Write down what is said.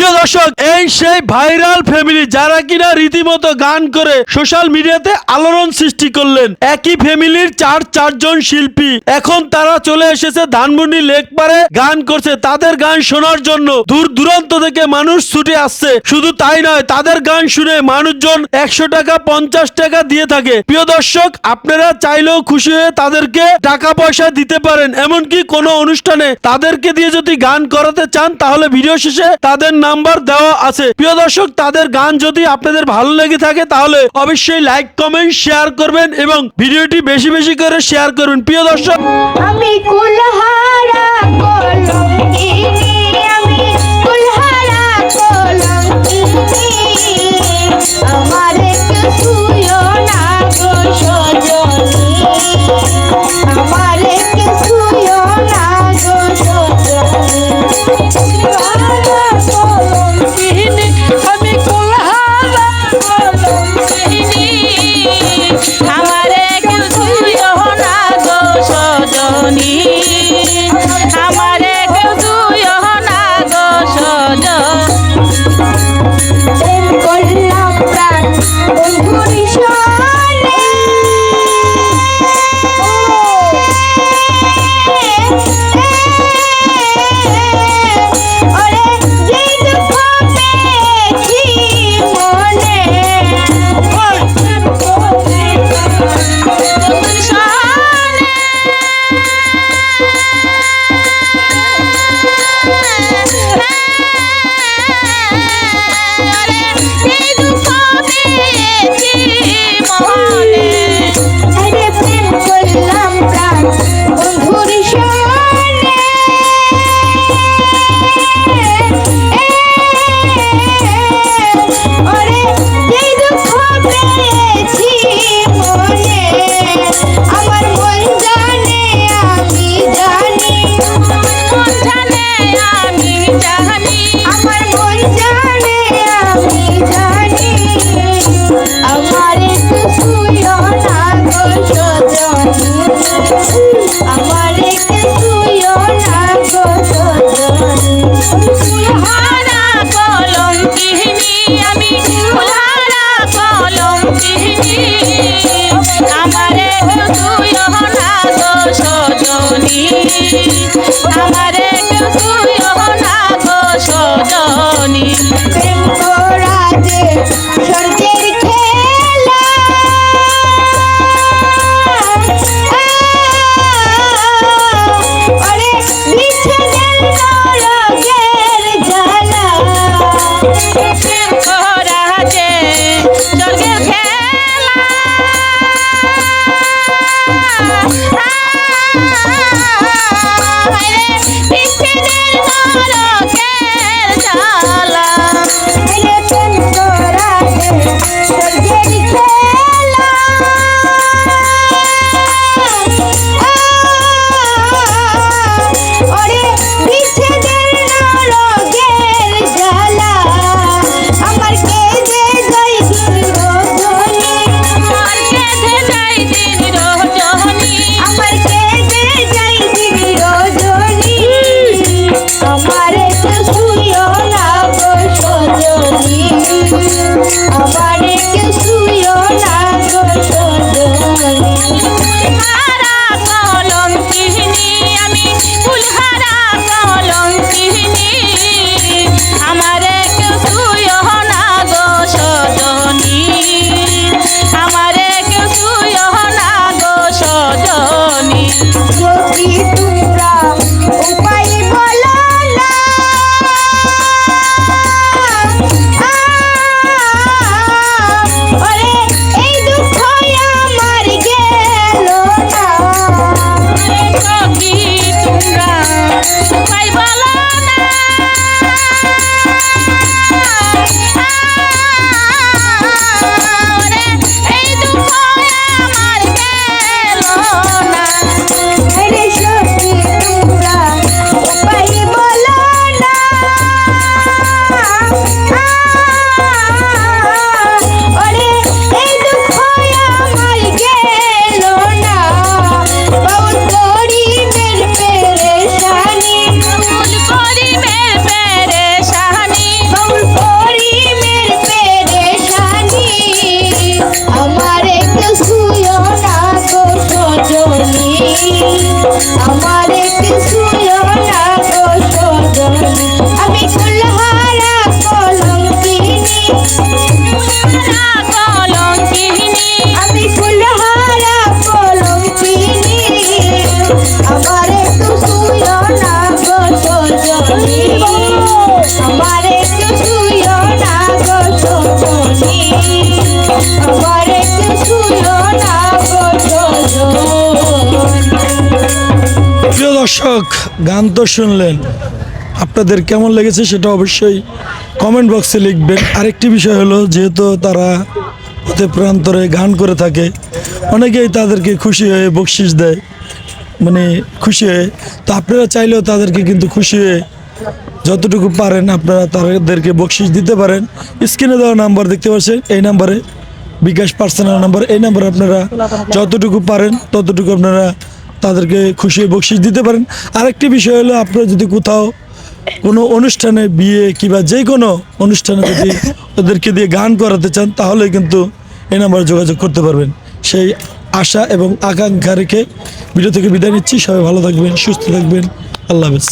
প্রিয় দর্শক, এই সেই ভাইরাল ফ্যামিলি যারা কিনা রীতিমতো গান করে সোশ্যাল মিডিয়াতে আলোড়ন সৃষ্টি করলেন। একই ফ্যামিলির চার চারজন শিল্পী। এখন তারা চলে এসেছে ধানমন্ডি লেক পারে গান করছে। তাদের গান শোনার জন্য দূর দূরান্ত থেকে মানুষ ছুটে আসছে। শুধু তাই নয়, তাদের গান শুনে মানুষজন একশো টাকা, পঞ্চাশ টাকা দিয়ে থাকে। প্রিয় দর্শক, আপনারা চাইলেও খুশি হয়ে তাদেরকে টাকা পয়সা দিতে পারেন। এমনকি কোনো অনুষ্ঠানে তাদেরকে দিয়ে যদি গান করাতে চান, তাহলে ভিডিও শেষে তাদের নাম্বার দেওয়া আছে। প্রিয় দর্শক, তাদের গান যদি আপনাদের ভালো লেগে থাকে, তাহলে অবশ্যই লাইক, কমেন্ট, শেয়ার করবেন এবং ভিডিওটি বেশি বেশি করে শেয়ার করবেন প্রিয় দর্শক, আমি কুলহারা আমারে কেউ ছুঁয়ো না সজনী। প্রেম যে স্বর্গের খেলা। আরে বিচ্ছেদের নরকের জ্বালা। দর্শক, গান তো শুনলেন। আপনাদের কেমন লেগেছে সেটা অবশ্যই কমেন্ট বক্সে লিখবেন। আরেকটি বিষয় হলো, যেহেতু তারা হতে প্রান্তরে গান করে থাকে, অনেকেই তাদেরকে খুশি হয়ে বকশিস দেয়। মানে খুশি হয়ে। তো আপনারা চাইলেও তাদেরকে কিন্তু খুশি হয়ে যতটুকু পারেন আপনারা তাদেরকে বকশিস দিতে পারেন। স্ক্রিনে দেওয়া নাম্বার দেখতে পাচ্ছেন, এই নাম্বারে বিকাশ পার্সোনাল নাম্বার, এই নাম্বারে আপনারা যতটুকু পারেন ততটুকু আপনারা তাদেরকে খুশি বকশি বকশিস দিতে পারেন। আরেকটি বিষয় হলো আপনারা যদি কোথাও কোনো অনুষ্ঠানে, বিয়ে কিংবা যে কোনো অনুষ্ঠানে যদি ওদেরকে দিয়ে গান করাতে চান, তাহলে কিন্তু এই নাম্বারে যোগাযোগ করতে পারবেন। সেই আশা এবং আকাঙ্ক্ষা রেখে ভিডিও থেকে বিদায় নিচ্ছি। সবাই ভালো থাকবেন, সুস্থ থাকবেন। আল্লাহ হাফেজ।